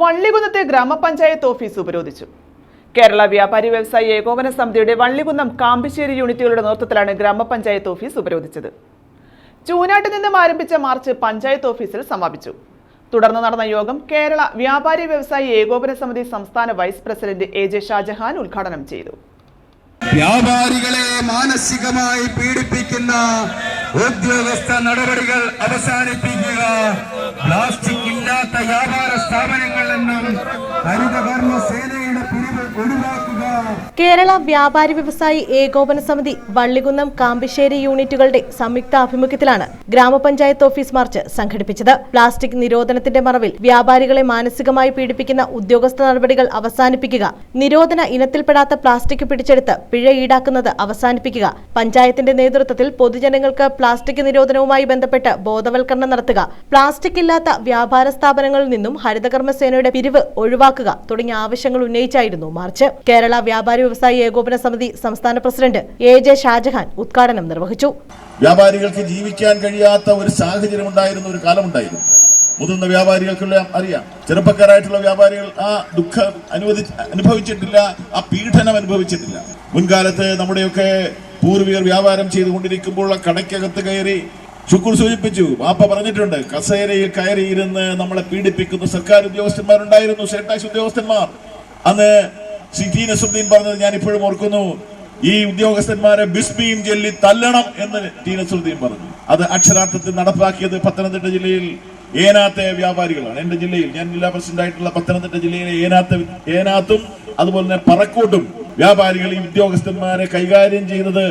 വള്ളികുന്നത്തെ ഗ്രാമപഞ്ചായത്ത് ഓഫീസ് ഉപരോധിച്ചു. കേരള വ്യാപാരി വ്യവസായി ഏകോപന സമിതിയുടെ വള്ളികുന്നം കാമ്പിശ്ശേരി യൂണിറ്റുകളുടെ നേതൃത്വത്തിലാണ് ഗ്രാമപഞ്ചായത്ത് ഓഫീസ് ഉപരോധിച്ചത്. ചൂനാട്ടിൽ നിന്നും ആരംഭിച്ച മാർച്ച് പഞ്ചായത്ത് ഓഫീസിൽ സമാപിച്ചു. തുടർന്ന് നടന്ന യോഗം കേരള വ്യാപാരി വ്യവസായി ഏകോപന സമിതി സംസ്ഥാന vice president A J Shajahan ഉദ്ഘാടനം ചെയ്തു. വ്യാപാരികളെ മാനസികമായി പീഡിപ്പിക്കുന്ന ഉദ്യോഗസ്ഥ നടപടികൾ അവസാനിപ്പിക്കുക. പ്ലാസ്റ്റിക് ഇല്ലാത്ത വ്യാപാര സ്ഥാപനങ്ങളിൽ നിന്നും ഹരിതകർമ്മ സേനയുടെ പിരിവ് ഒഴിവാക്കുക കേരള വ്യാപാരി വ്യവസായി ഏകോപന സമിതി വള്ളികുന്നം കാമ്പിശ്ശേരി യൂണിറ്റുകളുടെ സംയുക്ത ആഭിമുഖ്യത്തിലാണ് ഗ്രാമപഞ്ചായത്ത് ഓഫീസ് മാർച്ച് സംഘടിപ്പിച്ചത്. പ്ലാസ്റ്റിക് നിരോധനത്തിന്റെ മറവിൽ വ്യാപാരികളെ മാനസികമായി പീഡിപ്പിക്കുന്ന ഉദ്യോഗസ്ഥ നടപടികൾ അവസാനിപ്പിക്കുക. നിരോധന ഇനത്തിൽപ്പെടാത്ത പ്ലാസ്റ്റിക് പിടിച്ചെടുത്ത് പിഴ ഈടാക്കുന്നത് അവസാനിപ്പിക്കുക. പഞ്ചായത്തിന്റെ നേതൃത്വത്തിൽ പൊതുജനങ്ങൾക്ക് പ്ലാസ്റ്റിക് നിരോധനവുമായി ബന്ധപ്പെട്ട് ബോധവൽക്കരണം നടത്തുക. പ്ലാസ്റ്റിക് ഇല്ലാത്ത വ്യാപാര സ്ഥാപനങ്ങളിൽ നിന്നും ഹരിതകർമ്മസേനയുടെ പിരിവ് ഒഴിവാക്കുക തുടങ്ങിയ ആവശ്യങ്ങൾ ഉന്നയിച്ചായിരുന്നു മാർച്ച്. കേരള വ്യാപാരി വ്യവസായി ഏകോപന സമിതി സംസ്ഥാന പ്രസിഡന്റ് എ ജെ ഷാജഹാൻ ഉദ്ഘാടനം നിർവഹിച്ചു. വ്യാപാരികൾക്ക് ജീവിക്കാൻ കഴിയാത്ത ഒരു സാഹചര്യം ഉണ്ടായിരുന്ന ഒരു കാലമുണ്ടായിരുന്നു. മുതിർന്ന വ്യാപാരികൾക്കുള്ള അറിയാം. ചെറുപ്പക്കാരായിട്ടുള്ള വ്യാപാരികൾ ആ ദുഃഖം അനുവദി അനുഭവിച്ചിട്ടില്ല ആ പീഡനം അനുഭവിച്ചിട്ടില്ല. മുൻകാലത്ത് നമ്മുടെയൊക്കെ പൂർവികർ വ്യാപാരം ചെയ്തുകൊണ്ടിരിക്കുമ്പോൾ കടയ്ക്കകത്ത് കയറി ശുക്ർ സൂചിപ്പിച്ചു. വാപ്പ പറഞ്ഞിട്ടുണ്ട് കസേരയിൽ കയറി ഇരുന്ന് നമ്മളെ പീഡിപ്പിക്കുന്ന സർക്കാർ ഉദ്യോഗസ്ഥന്മാരുണ്ടായിരുന്നു സേട്ടാക്സ് ഉദ്യോഗസ്ഥന്മാർ. അന്ന് സി ടി നസുദ്ദീൻ പറഞ്ഞത് ഞാൻ ഇപ്പോഴും ഓർക്കുന്നു. ഈ ഉദ്യോഗസ്ഥന്മാരെ ബിസ്മിയും ചൊല്ലി തല്ലണം എന്ന് ടി നസുദ്ദീൻ പറഞ്ഞു. അത് അക്ഷരാർത്ഥത്തിൽ നടപ്പാക്കിയത് പത്തനംതിട്ട ജില്ലയിൽ ഏനാത്തെ വ്യാപാരികളാണ്. എന്റെ ജില്ലയിൽ ഞാൻ ജില്ലാ പ്രസിഡന്റ് ആയിട്ടുള്ള പത്തനംതിട്ട ജില്ലയിലെ ഏനാത്ത ഏനാത്തും അതുപോലെ തന്നെ പറക്കോട്ടും വ്യാപാരികൾ ഈ ഉദ്യോഗസ്ഥന്മാരെ കൈകാര്യം ചെയ്യുന്നത്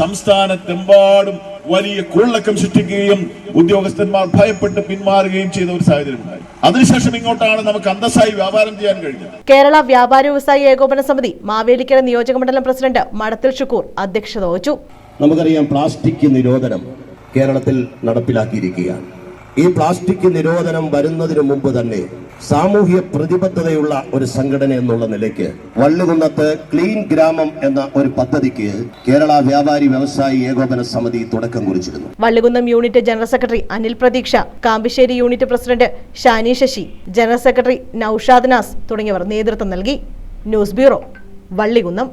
സംസ്ഥാനത്തെമ്പാടും വലിയ കുള്ളക്കം സൃഷ്ടിക്കുകയും ഉദ്യോഗസ്ഥന്മാർ ഭയപ്പെട്ട് പിന്മാറുകയും ചെയ്ത ഒരു സാഹചര്യമുണ്ടായി. അതിനുശേഷം ഇങ്ങോട്ടാണ് നമുക്ക് അന്തസ്സായി വ്യാപാരം ചെയ്യാൻ കഴിഞ്ഞത്. കേരള വ്യാപാര വ്യവസായി ഏകോപന സമിതി മാവേലിക്കര നിയോജക മണ്ഡലം പ്രസിഡന്റ് മടത്തിൽ ഷുക്കൂർ അധ്യക്ഷത വഹിച്ചു. നമുക്കറിയാം പ്ലാസ്റ്റിക് നിരോധനം കേരളത്തിൽ നടപ്പിലാക്കിയിരിക്കുകയാണ്. ഈ പ്ലാസ്റ്റിക് നിരോധനം വരുന്നതിന് മുമ്പ് തന്നെ സാമൂഹ്യ പ്രതിബദ്ധതയുള്ള ഒരു സംഘടന എന്നുള്ള നിലയ്ക്ക് വള്ളുകുന്നത്ത് ക്ലീൻ ഗ്രാമം എന്ന ഒരു പദ്ധതിക്ക് കേരള വ്യാപാരി വ്യവസായി ഏകോപന സമിതി തുടക്കം കുറിച്ചിരുന്നു. Vallukunnam unit general secretary Anil Pratheeksha Kambissery unit president Shani Sasi general secretary Noushad Naz തുടങ്ങിയവർ നേതൃത്വം നൽകി. News bureau Vallikunnam.